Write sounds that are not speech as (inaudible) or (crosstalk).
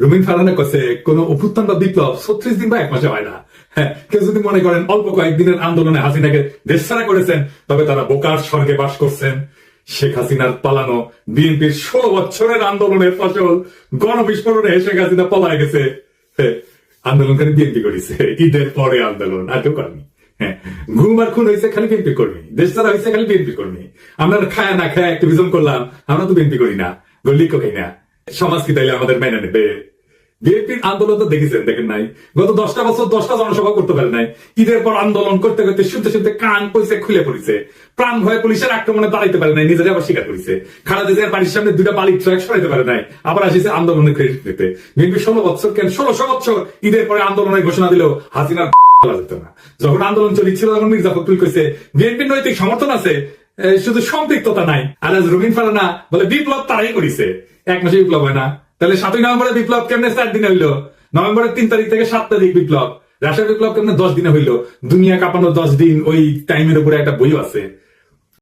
রুমিন ফারানা কাছে কোন অভ্যুত্থান বা বিপ্লব ছত্রিশ দিন বা এক মাসে হয় না। হ্যাঁ কেউ যদি মনে করেন অল্প কয়েকদিনের আন্দোলনে হাসিনাকে দেশ ছাড়া করেছেন তবে তারা বোকার স্বর্গে বাস করছেন। শেখ হাসিনার পালানো বিএনপির ষোলো বছরের আন্দোলনের ফসল গণবিস্ফোরণে শেখ হাসিনা পলায় গেছে। হ্যাঁ, আন্দোলনকারী বিএনপি করেছে। ঈদের পরে আন্দোলন আর কেউ করেনি। হ্যাঁ, ঘুম আর খুন হয়েছে খালি বিএনপি কর্মী দেশ ছাড়া হয়েছে খালি বিএনপি কর্মী। আমরা খায় না খায় অ্যাক্টিভিজম করলাম আমরা তো বিএনপি করি না গল্লিকো খাই না সমাজ কি তাইলে আমাদের মেনে নেবে? বিএনপির আন্দোলন তো দেখেছেন, দেখেন নাই। গত দশটা বছর দশটা জনসভা করতে পারে নাই। ঈদের পর আন্দোলন করতে করতে শুনতে শুনতে কান পয়সা খুলে পড়েছে। প্রাণ ভয়ে পুলিশের আক্রমণে দাঁড়াইতে পারে নাই নিজেরা আবার স্বীকার করেছে। খালেদা জিয়ার বাড়ির সামনে দুটা বালির ট্রাক সরাইতে পারে নাই, আবার আসিছে আন্দোলনের ক্রেডিট নিতে। বিএনপি ষোলো বছর কেন, ষোলোশো বছর ঈদের পরে আন্দোলনের ঘোষণা দিল, হাসিনার (laughs) বলা যেত না। যখন আন্দোলন চলছিল, তখন মির্জা ফখরুল কইছে, বিএনপির নৈতিক সমর্থন আছে শুধু সম্পৃক্ততা নাই। আর আজ রবীন ফারানা বলে বিপ্লব তারাই করিছে। এক মাসে বিপ্লব হয় না। তাহলে সাতই নভেম্বরের বিপ্লব কেমনে চার দিনে হইল? নভেম্বরের তিন তারিখ থেকে সাত তারিখ বিপ্লব। রাশিয়ার বিপ্লব কেমনে দশ দিনে হইল? দুনিয়া কাঁপানো দশ দিন, ওই টাইমের উপরে একটা বই আছে।